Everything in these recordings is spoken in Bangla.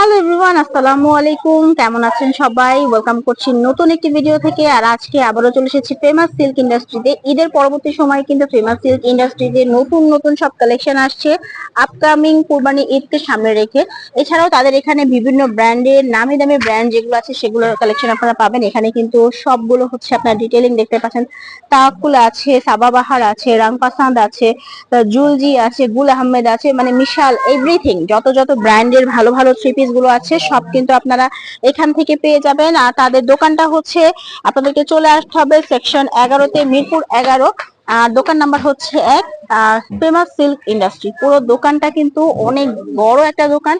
হ্যালো এভরিওয়ান আসসালামু আলাইকুম। কেমন আছেন সবাই? ওয়েলকাম করছি নতুন একটি ভিডিও থেকে। আর আজকে আবারও চলে এসেছি ফেমাস সিল্ক ইন্ডাস্ট্রিতে ঈদের পরবর্তী সময় কিন্তু ফেমাস সিল্ক ইন্ডাস্ট্রিতে নতুন নতুন সব কালেকশন আসছে আপকামিং কুরবানি ঈদকে সামনে রেখে। এছাড়াও তাদের এখানে বিভিন্ন ব্র্যান্ডের, নামি দামি ব্র্যান্ড যেগুলো আছে সেগুলোর কালেকশন আপনারা পাবেন। এখানে কিন্তু সবগুলো হচ্ছে আপনার ডিটেলিং দেখতে পাচ্ছেন। তাকুল আছে সাবাবাহার আছে রাংপাসান্দ আছে জুলজি আছে, গুল আহমেদ আছে মানে মিশাল এভরিথিং। যত যত ব্র্যান্ডের ভালো ভালো থ্রি পিস গুলো আছে, সব কিন্তু আপনারা এখান থেকে পেয়ে যাবেন। আর তাদের দোকানটা হচ্ছে, আপনাদেরকে চলে আসতে হবে সেকশন এগারোতে, মিরপুর এগারো। দোকান নাম্বার হচ্ছে এক ফেমাস সিল্ক ইন্ডাস্ট্রি পুরো দোকানটা কিন্তু অনেক বড় একটা দোকান।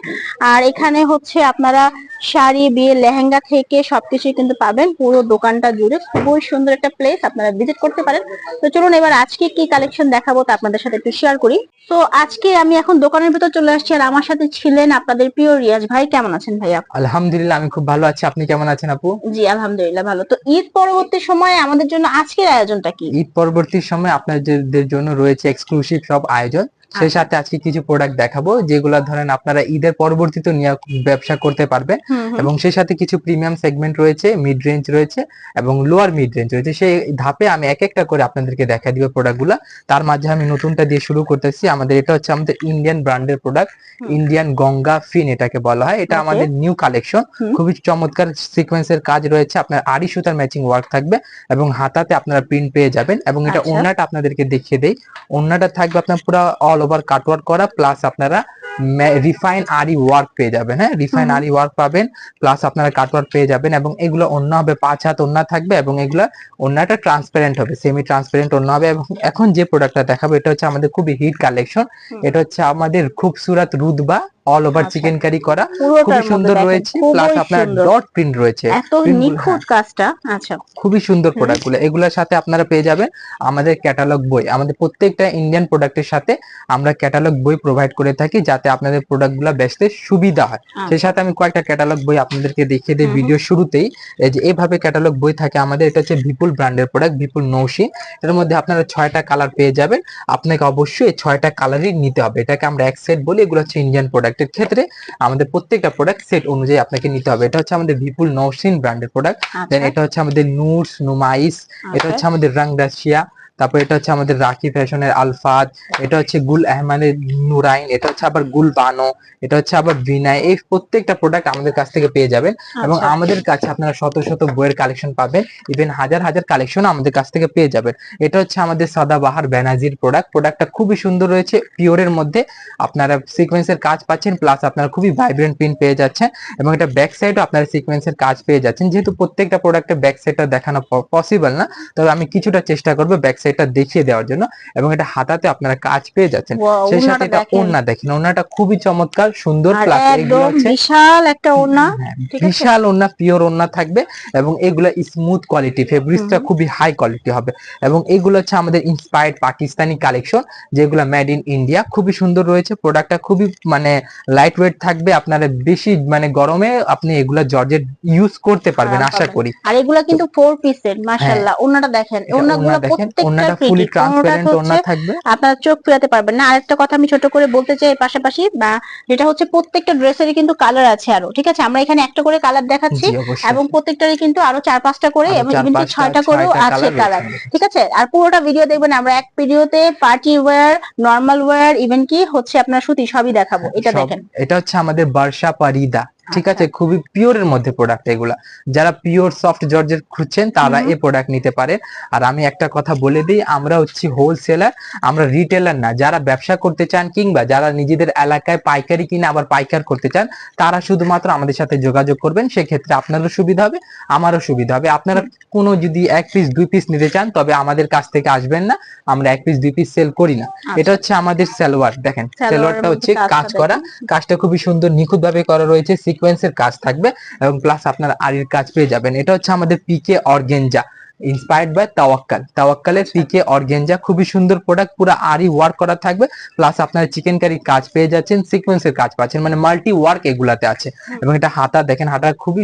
আর এখানে হচ্ছে আপনারা শাড়ি বিয়ে লেহেঙ্গা থেকে সবকিছুই কিন্তু পাবেন। পুরো দোকানটা জুড়ে খুবই সুন্দর একটা প্লেস আপনারা ভিজিট করতে পারেন। তো চলুন এবার আজকে কি কালেকশন দেখাবো তা আপনাদের সাথে একটু শেয়ার করি। তো আজকে আমি এখন দোকানের ভিতর চলে আসছি আর আমার সাথে ছিলেন আপনাদের প্রিয় রিয়াজ ভাই। কেমন আছেন ভাইয়া? আলহামদুলিল্লাহ আমি খুব ভালো আছি। আপনি কেমন আছেন আপু? জি আলহামদুলিল্লাহ ভালো। তো ঈদ পরবর্তী সময়ে আমাদের জন্য আজকের আয়োজনটা কি? ঈদ পরবর্তী সময় আপনাদের জন্য রয়েছে এক্সক্লুসিভ সব আয়োজন। সেই আচ্ছা। সাথে আজকে কিছু প্রোডাক্ট দেখাবো যেগুলো ধরেন আপনারা ঈদের পরবর্তীতে নিয়ে ব্যবসা করতে পারবেন। এবং সেই সাথে কিছু প্রিমিয়াম সেগমেন্ট রয়েছে মিড রেঞ্জ রয়েছে এবং লোয়ার মিড রেঞ্জ রয়েছে। সেই ধাপে আমি এক একটা করে আপনাদেরকে দেখা দিব প্রোডাক্টগুলো তার মাঝে আমি নতুনটা দিয়ে শুরু করতেছি। আমাদের এটা হচ্ছে আমাদের ইন্ডিয়ান ব্র্যান্ডের প্রোডাক্ট ইন্ডিয়ান গঙ্গা ফিন এটাকে বলা হয়। এটা আমাদের নিউ কালেকশন খুবই চমৎকার সিকোয়েন্সের কাজ রয়েছে। আপনার আড়ি সুতার ম্যাচিং ওয়ার্ক থাকবে এবং হাতাতে আপনারা প্রিন্ট পেয়ে যাবেন এবং এটা আচ্ছা। ওন্নাটা আপনাদেরকে দেখিয়ে দেই। ওন্নাটা থাকবে আপনার পুরো অল ওভার কাটওয়ার্ক করা প্লাস আপনারা রিফাইন আরি ওয়ার্ক পেয়ে যাবেন হ্যাঁ রিফাইন। আরি ওয়ার্ক পাবেন প্লাস আপনারা কাট ওয়ার্ক পেয়ে যাবেন এবং এগুলো অন্য হবে পাঁচ হাত অন্য থাকবে এবং এগুলো অন্যটা ট্রান্সপারেন্ট হবে সেমি ট্রান্সপারেন্ট অন্য হবে এবং এখন যে প্রোডাক্টটা দেখাবো এটা হচ্ছে আমাদের খুবই হিট কালেকশন এটা হচ্ছে আমাদের খুবসুরাত রুদবা অল ওভার আচ্ছা। চিকেন কারি। করা খুবই সুন্দর রয়েছে। প্লাস আপনার ডট প্রিন্ট রয়েছে। এত নিখুঁত কাজটা। আচ্ছা। খুবই সুন্দর হুম। প্রোডাক্টগুলো। এগুলোর সাথে আপনারা পেয়ে যাবেন আমাদের ক্যাটালগ বই। আমাদের প্রত্যেকটা ইন্ডিয়ান প্রোডাক্টের সাথে আমরা ক্যাটালগ বই প্রোভাইড করে থাকি যাতে আপনাদের প্রোডাক্টগুলো বেচতে সুবিধা হয়। সেই সাথে আমি কয়েকটা ক্যাটালগ বই আপনাদেরকে দেখিয়ে দিই। ভিডিও শুরুতেই। এই যে এইভাবে ক্যাটালগ বই থাকে আমাদের এটা হচ্ছে বিপুল ব্র্যান্ডের প্রোডাক্ট বিপুল নৌশিন এর মধ্যে আপনারা ছয়টা কালার পেয়ে যাবেন। আপনাকে অবশ্যই ছয়টা কালারই নিতে হবে। এটাকে আমরা এক সেট বলি এগুলো হচ্ছে ইন্ডিয়ান প্রোডাক্টের ক্ষেত্রে আমাদের প্রত্যেকটা প্রোডাক্ট সেট অনুযায়ী আপনাকে নিতে হবে এটা হচ্ছে আমাদের বিপুল নৌসিন ব্র্যান্ডের প্রোডাক্ট দেন এটা হচ্ছে আমাদের নুরস নুমাইস এটা আচ্ছা। হচ্ছে আমাদের রং রাশিয়া তারপর এটা হচ্ছে আমাদের রাখি ফ্যাশনের আলফাদ এটা হচ্ছে গুল আহমানের নুরাইন এটা হচ্ছে আবার গুল বানো এটা হচ্ছে আবার বিনাই এই প্রত্যেকটা প্রোডাক্ট আমাদের কাছ থেকে পেয়ে যাবেন এবং আচ্ছা। আমাদের কাছে আপনারা শত শত বইয়ের কালেকশন পাবেন ইভেন হাজার হাজার কালেকশন আমাদের কাছ থেকে পেয়ে যাবেন এটা হচ্ছে আমাদের সদাবাহার ব্যানার্জির প্রোডাক্ট প্রোডাক্টটা খুবই সুন্দর রয়েছে পিওরের মধ্যে আপনারা সিকোয়েন্সের কাজ পাচ্ছেন প্লাস আপনারা খুবই ভাইব্রেন্ট প্রিন্ট পেয়ে যাচ্ছেন এবং এটা ব্যাক সাইডও আপনারা সিকোয়েন্সের কাজ পেয়ে যাচ্ছেন যেহেতু প্রত্যেকটা প্রোডাক্টের ব্যাক সাইডটা দেখানো পসিবল না তবে আমি কিছুটা চেষ্টা করব ব্যাক সাইডটা দেখিয়ে দেওয়ার জন্য এবং এটা হাতাতে আপনারা কাজ পেয়ে যাচ্ছেন সেই সাথে এটা। ওড়না দেখেন ওড়নাটা খুবই চমৎকার সুন্দর বিশাল একটা ওড়না হ্যাঁ, ঠিক আছে? বিশাল ওড়না পিওর ওড়না থাকবে এবং এগুলা স্মুথ কোয়ালিটি ফেব্রিক্সটা। খুবই হাই কোয়ালিটি হবে এবং এগুলো হচ্ছে আমাদের ইন্সপায়ার্ড পাকিস্তানি কালেকশন যেগুলো মেড ইন ইন্ডিয়া খুবই সুন্দর রয়েছে প্রোডাক্টটা খুবই মানে লাইট ওয়েট থাকবে আপনারা বেশি মানে গরমে আপনি এগুলা জর্জেট ইউজ করতে পারবেন হ্যাঁ, আশা করি আর এগুলা কিন্তু ফোর পিসের মাশাআল্লাহ ওড়নাটা দেখেন এটা ওড়নাগুলো প্রত্যেকটা ওড়নাটা ফুলি ট্রান্সপারেন্ট ওড়না থাকবে। আপনার চোখ ফেরাতে পারবেন না। আরেকটা কথা আমি ছোট করে বলতে চাই পাশাপাশি বা যেটা হচ্ছে প্রত্যেকটা ড্রেসেরই কিন্তু কালার আছে আরও ঠিক আছে? আমরা এখানে একটা করে কালার দেখাচ্ছি এবং প্রত্যেকটারই কিন্তু আরও চার পাঁচটা করে এবং ছয়টা করেও আছে কালার ঠিক আছে? আর পুরোটা ভিডিও দেখবেন আমরা এক ভিডিওতে party wear normal wear even কি হচ্ছে আপনার সুতি সবই দেখাবো। এটা দেখেন। এটা হচ্ছে আমাদের বর্ষা পারিদা। ঠিক আচ্ছা। আছে? খুবই পিওরের মধ্যে প্রোডাক্ট এগুলা। যারা পিওর সফট জর্জের খুঁজছেন তারা। এই প্রোডাক্ট নিতে পারে আর আমি একটা কথা বলে দিই আমরা হচ্ছি হোলসেলার আমরা রিটেলার না। যারা ব্যবসা করতে চান কিংবা যারা নিজেদের এলাকায় পাইকারি কিনে আবার পাইকার করতে চান তারা শুধুমাত্র আমাদের সাথে যোগাযোগ করবেন। সেক্ষেত্রে আপনারও সুবিধা হবে আমারও সুবিধা হবে। আপনারা কোনো যদি এক পিস দুই পিস নিতে চান তবে আমাদের কাছ থেকে আসবেন না। আমরা এক পিস দুই পিস সেল করি না। এটা হচ্ছে আমাদের সালোয়ার দেখেন আচ্ছা। সালোয়ারটা হচ্ছে কাজ করা। কাজটা খুবই সুন্দর নিখুঁত ভাবে করা রয়েছে। সিকোয়েন্সের কাজ থাকবে এবং প্লাস আপনার আরির কাজ পেয়ে যাবেন। এটা হচ্ছে আমাদের PK organza inspired by Tawakkal তাওয়াক্কালের PK organza খুবই সুন্দর প্রোডাক্ট পুরো আরি ওয়ার্ক করা থাকবে প্লাস আপনার চিকেন কারি কাজ পেয়ে যাচ্ছেন সিকোয়েন্সের কাজ পাচ্ছেন মানে মাল্টি ওয়ার্ক এগুলাতে আছে। এবং এটা হাতা দেখেন হাতা খুবই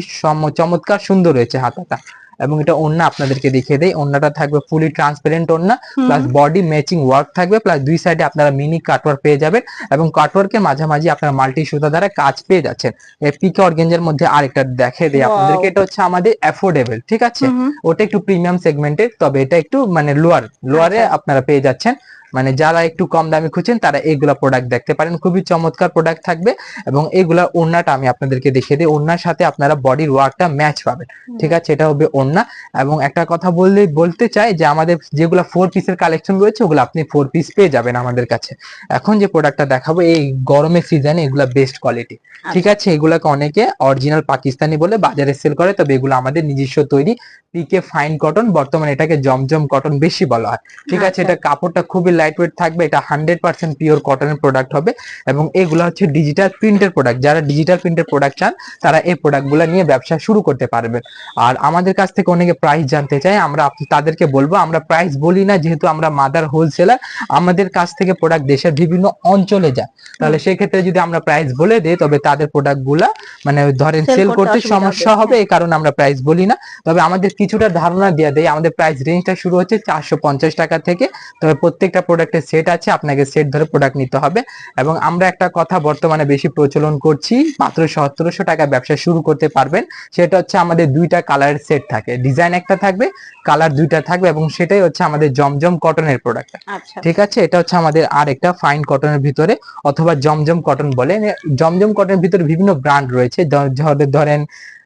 চমৎকার সুন্দর রয়েছে হাতাটা। এবং এটা ওন্না আপনাদেরকে দেখিয়ে দেয় ওন্নাটা থাকবে ফুলি ট্রান্সপারেন্ট ওন্না প্লাস বডি ম্যাচিং ওয়ার্ক থাকবে প্লাস দুই সাইডে আপনারা মিনি কাটওয়ার্ক পেয়ে যাবেন এবং কাটওয়ার্কের মাঝামাঝি আপনারা মাল্টি সুতা দ্বারা কাজ পেয়ে যাচ্ছেন। এপিকে পিকে অর্গেঞ্জের মধ্যে আরেকটা দেখে দেয় আপনাদেরকে এটা হচ্ছে আমাদের অ্যাফোর্ডেবল ঠিক আছে। ওটা একটু প্রিমিয়াম সেগমেন্টের তবে এটা একটু মানে লোয়ার লোয়ারে আচ্ছা। আপনারা পেয়ে যাচ্ছেন। মানে যারা একটু কম দামে খুঁজছেন তারা এইগুলা প্রোডাক্ট দেখতে পারেন। খুবই চমৎকার প্রোডাক্ট থাকবে এবং এগুলা ওড়নাটা আমি আপনাদেরকে দেখিয়ে দিই। ওড়নার সাথে আপনারা বডির ওয়ার্কটা ম্যাচ পাবেন। ঠিক আছে? এটা হবে ওড়না। এবং একটা কথা বললে বলতে চাই যে আমাদের যেগুলো ফোর পিসের কালেকশন রয়েছে ওগুলো আপনি ফোর পিস পেয়ে যাবেন আমাদের কাছে। এখন যে প্রোডাক্টটা দেখাবো এই গরমের সিজনে এগুলা বেস্ট কোয়ালিটি ঠিক আছে? এগুলাকে অনেকে অরিজিনাল পাকিস্তানি বলে বাজারে সেল করে তবে এগুলো আমাদের নিজস্ব তৈরি। পিকে ফাইন কটন বর্তমানে এটাকে জমজম কটন বেশি বলা হয়। ঠিক আছে? আচ্ছা। এটা কাপড়টা খুবই লাইট ওয়েট থাকবে এটা হান্ড্রেড পার্সেন্ট পিওর কটনের প্রোডাক্ট হবে এবং এগুলো হচ্ছে ডিজিটাল প্রিন্টের প্রোডাক্ট যারা ডিজিটাল প্রিন্টের প্রোডাক্ট চান তারা এই প্রোডাক্টগুলো নিয়ে ব্যবসা শুরু করতে পারবেন আর আমাদের কাছ থেকে অনেকে প্রাইস জানতে চায় আমরা তাদেরকে বলব আমরা প্রাইস বলি না যেহেতু আমরা মাদার হোলসেলার আমাদের কাছ থেকে প্রোডাক্ট দেশের বিভিন্ন অঞ্চলে যায়। তাহলে সেক্ষেত্রে যদি আমরা প্রাইস বলে দিই তবে তাদের প্রোডাক্টগুলা মানে ধরেন সেল করতে সমস্যা হবে। এই কারণে আমরা প্রাইস বলি না। তবে আমাদের কিছুটা ধারণা দিয়ে দেয় আমাদের প্রাইস রেঞ্জটা শুরু হচ্ছে চারশো পঞ্চাশ টাকা থেকে তবে প্রত্যেকটা প্রোডাক্টের সেট আছে আপনাকে সেট ধরে প্রোডাক্ট নিতে হবে। এবং আমরা একটা কথা বর্তমানে বেশি প্রচলন করছি মাত্র সতেরোশো টাকা ব্যবসা শুরু করতে পারবেন। সেটা হচ্ছে আমাদের দুইটা কালারের সেট থাকে। ডিজাইন একটা থাকবে কালার দুইটা থাকবে এবং সেটাই হচ্ছে আমাদের জমজম কটনের প্রোডাক্ট আচ্ছা। ঠিক আছে? এটা হচ্ছে আমাদের আর একটা ফাইন কটনের ভিতরে অথবা জমজম কটন বলে। জমজম কটনের ভিতরে বিভিন্ন ব্র্যান্ড রয়েছে। ধরেন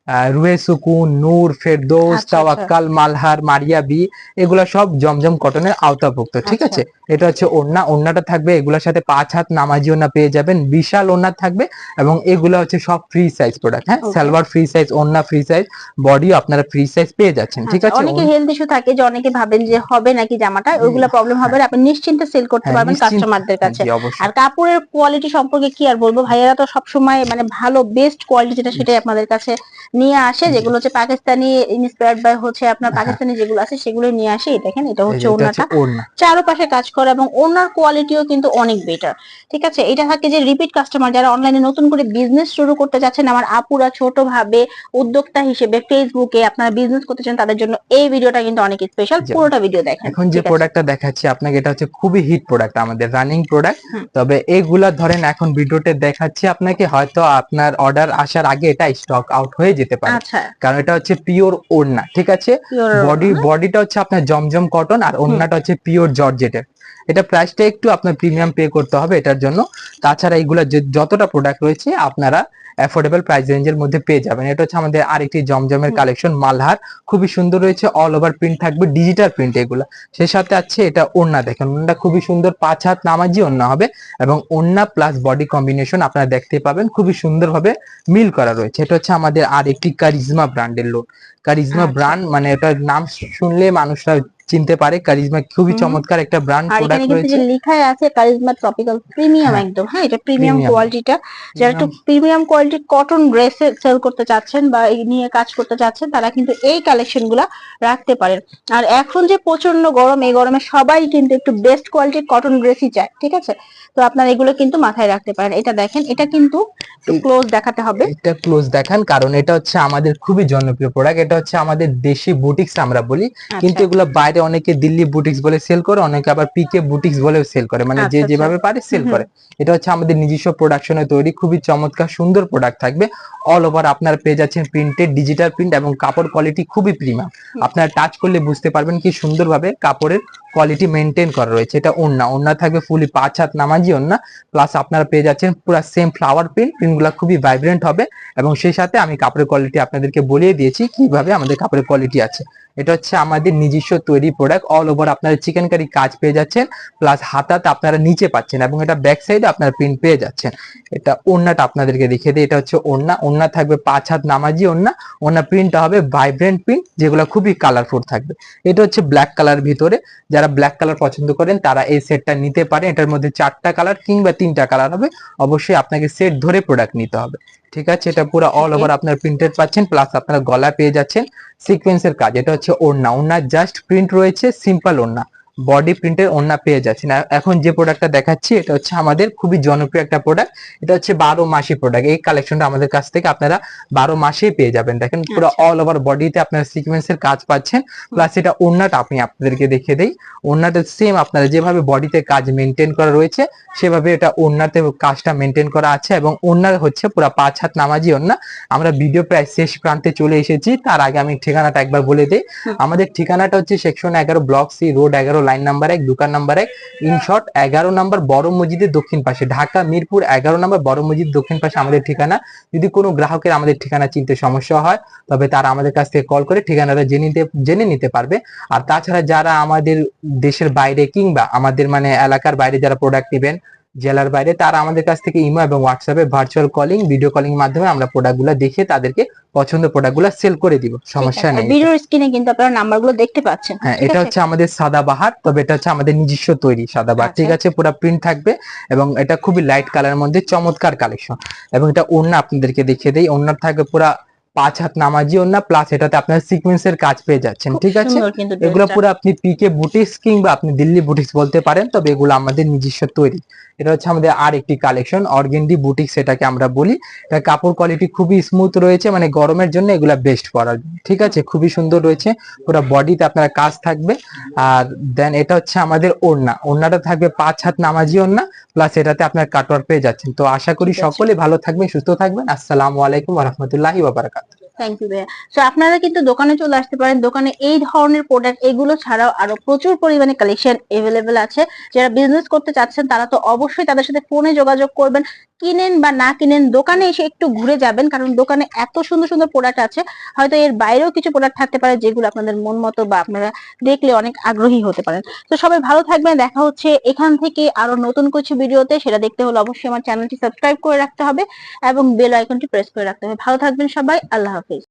রুয়ে সুকুন নূর ফেরদৌস আচ্ছা, তাওয়াক্কাল মালহার মারিয়া বি এগুলা সব জমজম কটনের আওতাভুক্ত ঠিক আচ্ছা। আছে? এটা হচ্ছে ওন্না ওন্নাটা থাকবে এগুলোর সাথে পাঁচ হাত নামাজি ওন্না পেয়ে যাবেন বিশাল ওন্না থাকবে এবং এগুলো হচ্ছে সব ফ্রি সাইজ প্রোডাক্ট হ্যাঁ. সালোয়ার ফ্রি সাইজ ওন্না ফ্রি সাইজ বডিও আপনারা ফ্রি সাইজ পেয়ে যাচ্ছেন ঠিক আচ্ছা, আছে? অনেকে হেলথ ইস্যু থাকে যে অনেকে ভাবেন যে হবে নাকি জামাটা ওইগুলো প্রবলেম হবে না, আপনি নিশ্চিন্তে সেল করতে হ্যাঁ, পারবেন কাস্টমারদের কাছে। অবশ্যই। আর কাপড়ের কোয়ালিটি সম্পর্কে কি আর বলব? ভাইয়েরা তো সবসময় মানে ভালো বেস্ট কোয়ালিটি যেটা সেটাই আপনাদের কাছে নিয়ে আসে যেগুলো হচ্ছে পাকিস্তানি ইন্সপায়ার্ড বাই হচ্ছে আপনার পাকিস্তানি যেগুলো আছে সেগুলো নিয়ে আসে। দেখেন এটা হ্যাঁ। হচ্ছে ওনাটা চারোপাশে কাজ করে এবং ওনার কোয়ালিটিও কিন্তু অনেক বেটার ঠিক আছে? এটা থাকে যে রিপিট কাস্টমার যারা অনলাইনে নতুন করে বিজনেস শুরু করতে যাচ্ছেন আমার আপুরা ছোট ভাবে উদ্যোক্তা হিসেবে ফেসবুকে আপনারা বিজনেস করতে চান তাদের জন্য এই ভিডিওটা কিন্তু অনেক স্পেশাল পুরোটা ভিডিও দেখেন। এখন যে? প্রোডাক্টটা দেখাচ্ছি আপনাকে এটা হচ্ছে খুবই হিট প্রোডাক্ট আমাদের রানিং প্রোডাক্ট তবে এগুলা ধরেন এখন ভিডিওতে দেখাচ্ছি আপনাকে হয়তো আপনার অর্ডার আসার আগে এটা স্টক আউট হয়ে যেতে পারে। আচ্ছা। কারণ এটা হচ্ছে পিওর ওড়না ঠিক আছে? বডি বডিটা হচ্ছে আপনার জমজম কটন আর ওড়নাটা হচ্ছে পিওর জর্জেটের এটা প্রাইসটা একটু আপনার প্রিমিয়াম পে করতে হবে এটার জন্য। তাছাড়া এগুলা যে- যতটা প্রোডাক্ট রয়েছে আপনারা অ্যাফোর্ডেবল প্রাইস রেঞ্জের মধ্যে পেয়ে যাবেন। এটা হচ্ছে আমাদের আরেকটি জমজমের কালেকশন মালহার। খুবই সুন্দর রয়েছে অল ওভার প্রিন্ট থাকবে ডিজিটাল প্রিন্ট এগুলা। সেই সাথে আছে এটা ওড়না দেখেন ওড়নাটা খুবই সুন্দর পাঁচ হাত নামাজি ওড়না হবে এবং ওড়না প্লাস বডি কম্বিনেশন আপনারা দেখতে পাবেন খুবই সুন্দরভাবে মিল করা রয়েছে। এটা হচ্ছে আমাদের আর একটি কারিজমা ব্র্যান্ডের লোক কারিজমা। ব্র্যান্ড মানে এটার নাম শুনলে মানুষরা চিনতে পারে। কারিজমা খুবই চমৎকার একটা ব্র্যান্ড আর এখানে প্রোডাক্ট কিন্তু রয়েছে। যে লেখাই আছে কারিজমা ট্রপিক্যাল প্রিমিয়াম। একদম। হ্যাঁ এটা প্রিমিয়াম কোয়ালিটিটা যারা একটু প্রিমিয়াম কোয়ালিটির কটন ড্রেস সেল করতে চাচ্ছেন বা এই নিয়ে কাজ করতে চাচ্ছেন তারা কিন্তু এই কালেকশনগুলা রাখতে পারেন। আর এখন যে প্রচণ্ড গরম এই গরমে সবাই কিন্তু একটু বেস্ট কোয়ালিটির কটন ড্রেসই চায় ঠিক আছে? তো আপনারা এগুলো কিন্তু মাথায় রাখতে পারেন। এটা দেখেন এটা কিন্তু একটু ক্লোজ দেখাতে হবে। এটা ক্লোজ দেখান কারণ এটা হচ্ছে আমাদের খুবই জনপ্রিয় প্রোডাক্ট এটা হচ্ছে আমাদের দেশি বুটিক্স আমরা বলি। কিন্তু আচ্ছা, এগুলো বাইরে অনেকে দিল্লি বুটিক্স বলে সেল করে অনেকে আবার পিকে বুটিক্স বলেও সেল করে মানে আচ্ছা, যে আচ্ছা। যেভাবে পারে সেল করে এটা হচ্ছে আমাদের নিজস্ব প্রোডাকশনে তৈরি খুবই চমৎকার সুন্দর প্রোডাক্ট থাকবে অল ওভার আপনার পেয়ে যাচ্ছেন প্রিন্টেড ডিজিটাল প্রিন্ট এবং কাপড় কোয়ালিটি খুবই প্রিমিয়াম। আপনারা টাচ করলে বুঝতে পারবেন কি সুন্দরভাবে কাপড়ের কোয়ালিটি মেনটেন করা রয়েছে। এটা ওন্না ওন্না থাকবে ফুলি পাঁচ হাত নামাজি ওন্না প্লাস আপনারা পেয়ে যাচ্ছেন পুরো সেম ফ্লাওয়ার প্রিন্ট প্রিন্টগুলো খুবই ভাইব্রেন্ট হবে। এবং সেই সাথে আমি কাপড়ের কোয়ালিটি আপনাদেরকে বলিয়ে দিয়েছি কীভাবে আমাদের কাপড়ের কোয়ালিটি আছে। এটা হচ্ছে আমাদের নিজস্ব তৈরি প্রোডাক্ট অল ওভার আপনারা চিকেন কারি কাজ পেয়ে যাচ্ছেন প্লাস হাতাতে আপনারা নিচে পাচ্ছেন এবং এটা ব্যাক সাইডে আপনারা প্রিন্ট পেয়ে যাচ্ছেন। এটা ওড়নাটা আপনাদেরকে দেখিয়ে দিই, এটা হচ্ছে ওড়না ওড়না থাকবে পাঁচ হাত নামাজি ওড়না ওড়না প্রিন্টটা হবে ভাইব্রেন্ট প্রিন্ট যেগুলো খুবই কালারফুল থাকবে। এটা হচ্ছে ব্ল্যাক কালার ভিতরে যারা ব্ল্যাক কালার পছন্দ করেন তারা এই সেটটা নিতে পারে এটার মধ্যে চারটা কালার কিংবা তিনটা কালার হবে। অবশ্যই আপনাকে সেট ধরে প্রোডাক্ট নিতে হবে। ঠিক আছে? এটা পুরো অল ওভার আপনার প্রিন্টেড পাচ্ছেন প্লাস আপনার গলা পেয়ে যাচ্ছেন সিকোয়েন্সের কাজ। এটা হচ্ছে ওড়না। ওড়না জাস্ট প্রিন্ট রয়েছে সিম্পল ওড়না। বডি প্রিন্টের ওড়না পেয়ে যাচ্ছেন। এখন যে প্রোডাক্টটা দেখাচ্ছি এটা হচ্ছে আমাদের খুবই জনপ্রিয় একটা প্রোডাক্ট এটা হচ্ছে বারো মাসি প্রোডাক্ট এই কালেকশনটা আমাদের কাছ থেকে আপনারা বারো মাসেই পেয়ে যাবেন। দেখেন পুরো। অল ওভার বডিতে আপনারা সিকোয়েন্সের কাজ পাচ্ছেন। প্লাস এটা ওড়নাটা আপনি আপনাদেরকে দেখিয়ে দেই। ওড়নাটা সেম আপনারা যেভাবে বডিতে কাজ মেনটেন করা রয়েছে সেভাবে এটা ওড়নাতে কাজটা মেনটেন করা আছে এবং ওড়নার হচ্ছে পুরো পাঁচ হাত নামাজি ওড়না। আমরা ভিডিও প্রায় শেষ প্রান্তে চলে এসেছি। তার আগে আমি ঠিকানাটা একবার বলে দিই। আমাদের ঠিকানাটা হচ্ছে সেকশন এগারো ব্লক সি রোড এগারো লাইন নাম্বার এক দোকান নাম্বার এক ইন শর্ট এগারো নাম্বার বড় মসজিদের দক্ষিণ পাশে ঢাকা মিরপুর এগারো নাম্বার বড় মসজিদ দক্ষিণ পাশে আমাদের ঠিকানা। যদি কোনো গ্রাহকের আমাদের ঠিকানা চিনতে সমস্যা হয় তবে তারা আমাদের কাছ থেকে কল করে ঠিকানাটা জেনে নিতে জেনে নিতে পারবে। আর তাছাড়া যারা আমাদের দেশের বাইরে কিংবা আমাদের মানে এলাকার বাইরে যারা প্রোডাক্ট নেবেন জেলার বাইরে তারা আমাদের কাছ থেকে ইমো এবং হোয়াটসঅ্যাপে ভার্চুয়াল কলিং ভিডিও কলিং মাধ্যমে আমরা প্রোডাক্টগুলো দেখে তাদেরকে পছন্দ প্রোডাক্টগুলো সেল করে দিব। সমস্যা নেই। ভিডিওর স্ক্রিনে কিন্তু আপনারা নাম্বারগুলো দেখতে পাচ্ছেন। হ্যাঁ এটা হচ্ছে আমাদের সাদাবাহার তবে এটা হচ্ছে আমাদের নিজস্ব তৈরি সাদাবাহার আচ্ছা। ঠিক আছে পুরো প্রিন্ট থাকবে এবং এটা খুবই লাইট কালারের মধ্যে চমৎকার কালেকশন এবং এটা ওড়না আপনাদেরকে দেখিয়ে দেই। ওড়নার থাকবে পুরা পাঁচ হাত নামাজি ওড়না প্লাস এটাতে আপনার সিকোয়েন্সের কাজ পেয়ে যাচ্ছেন ঠিক আছে? এগুলো পুরো আপনি পিকে বুটিক্স কিংবা আপনি দিল্লি বুটিক্স বলতে পারেন তবে এগুলো আমাদের নিজস্ব তৈরি। এটা হচ্ছে আমাদের আর একটি কালেকশন অর্গেন্ডি বুটিক্স এটাকে আমরা বলি। এটা কাপড় কোয়ালিটি খুবই স্মুথ রয়েছে মানে গরমের জন্য এগুলা বেস্ট পরার ঠিক আছে? খুবই সুন্দর রয়েছে পুরো বডিতে আপনার কাজ থাকবে। আর দেন এটা হচ্ছে আমাদের ওড়না ওড়নাটা থাকবে পাঁচ হাত নামাজি ওড়না প্লাস এটাতে আপনার কাটওয়ার পেয়ে যাচ্ছেন। তো আশা করি সকলে ভালো থাকবেন সুস্থ থাকবেন। আসসালামু আলাইকুম রহমতুল্লাহি বাবারাকাত থ্যাংক ইউ ভাইয়া। তো আপনারা কিন্তু দোকানে চলে আসতে পারেন। দোকানে এই ধরনের প্রোডাক্ট এগুলো ছাড়াও আরও প্রচুর পরিমাণে কালেকশন এভেলেবেল আছে। যারা বিজনেস করতে চাচ্ছেন, তারা তো অবশ্যই তাদের সাথে ফোনে যোগাযোগ করবেন। কিনেন বা না কিনেন, দোকানে এসে একটু ঘুরে যাবেন, কারণ দোকানে এত সুন্দর সুন্দর প্রোডাক্ট আছে। হয়তো এর বাইরেও কিছু প্রোডাক্ট থাকতে পারে, যেগুলো আপনাদের মন মতো বা আপনারা দেখলে অনেক আগ্রহী হতে পারেন। তো, সবাই ভালো থাকবেন। দেখা হচ্ছে এখান থেকে আরও নতুন কিছু ভিডিওতে সেটা দেখতে হলে অবশ্যই আমার চ্যানেলটি সাবস্ক্রাইব করে রাখতে হবে এবং বেল আইকনটি প্রেস করে রাখতে হবে। ভালো থাকবেন সবাই। আল্লাহ